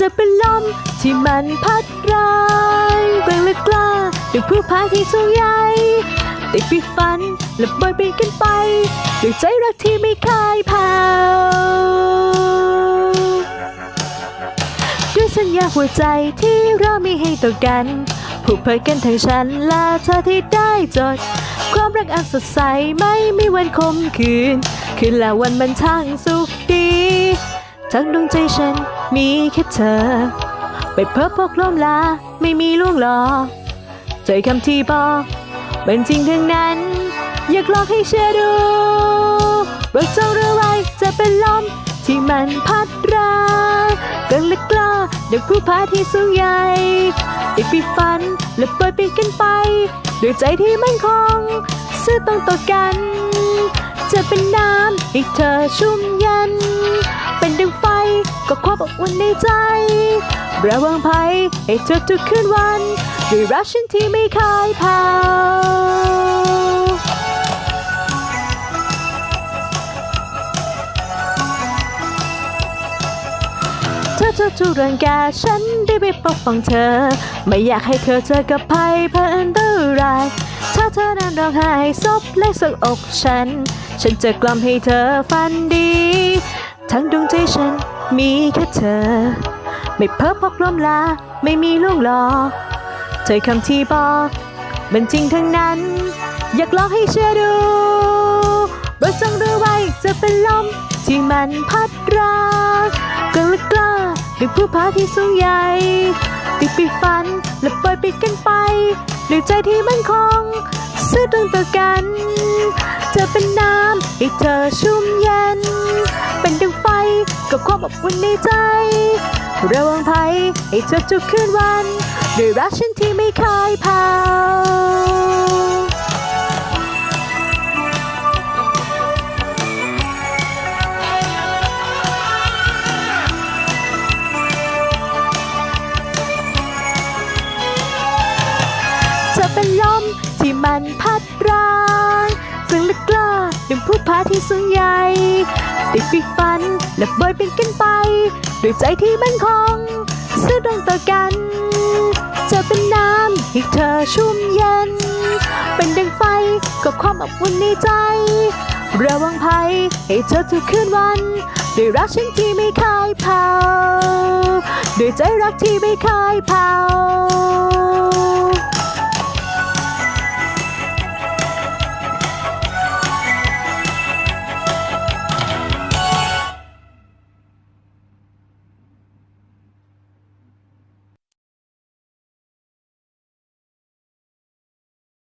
จะเป็นลมที่มันพัดร้ายเบิ่งและกล้าด้วยผู้พาที่สูงใหญ่ติดไปฝันและบอยบินกันไปด้วยใจรักที่ไม่คายแผ่วด้วยสัญญาหัวใจที่เรามีให้ต่อกัน ผูกพันกันทั้งฉันและเธอที่ได้จด ความรักอันสดใสไม่มีวันคมคืน คืนและวันมันช่างสุขดี ทั้งดวงใจฉันมีแค่เธอ ไปเพ้อพกลมลาไม่มีล่วงหลอกใจคำที่บอกเป็นจริงทั้งนั้น อยากลองให้เชื่อดูเราจงรู้ไว้จะเป็นลมที่มันพัดรากันและกล้าเด็กผู้พาที่สูงใหญ่ได้ไปฝัน และปล่อยปีกันไป ด้วยใจที่มั่นคงซื่อตรงต่อกัน จะเป็นน้ำให้เธอชุ่มเย็น เป็นดังไฟก็ความอบอุ่นในใจระวังภัยให้เธอทุกคืนวัน ด้วยรักฉันที่ไม่เคยแผ่ว เธอจะทุกเรื่องแกฉันได้ไปปกป้องเธอ ไม่อยากให้เธอเจอกับภัยเพออันตรายถ้าเธอนั้นร้องไห้ซบและสักอกฉัน ฉันจะกล่อมให้เธอฝันดี ทั้งดวงใจฉันมีแค่เธอ ไม่เพ้อพกลมลาไม่มีล่วงหลอกเธอคำที่บอกมันจริงทั้งนั้น อยากลองให้เชื่อดูเราจงรู้ไว้จะเป็นลมที่มันพัดร้า ด้วยผู้พาที่สูงใหญ่ติดไปฝันและปล่อยไปกันไปด้วยใจที่มั่นคงซื่อตรงต่อกันจะเป็นน้ำให้เธอชุ่มเย็น เป็นดังไฟกับความอบอุ่นในใจ ระวังภัยให้เธอทุกคืนวัน ด้วยรักฉันที่ไม่เคยแผ่ว เป็นลมที่มันพัดร้ายซึ่งลึกกล้าดึงผู้พาที่สูงใหญ่ติดปีกฝันและบอยเป็นกันไป ด้วยใจที่มั่นคงซื่อตรงต่อกัน จะเป็นน้ำให้เธอชุ่มเย็น เป็นดังไฟกับความอบอุ่นในใจ ระวังภัยให้เธอทุกคืนวัน ด้วยรักฉันที่ไม่เคยแผ่วด้วยใจรักที่ไม่เคยแผ่ว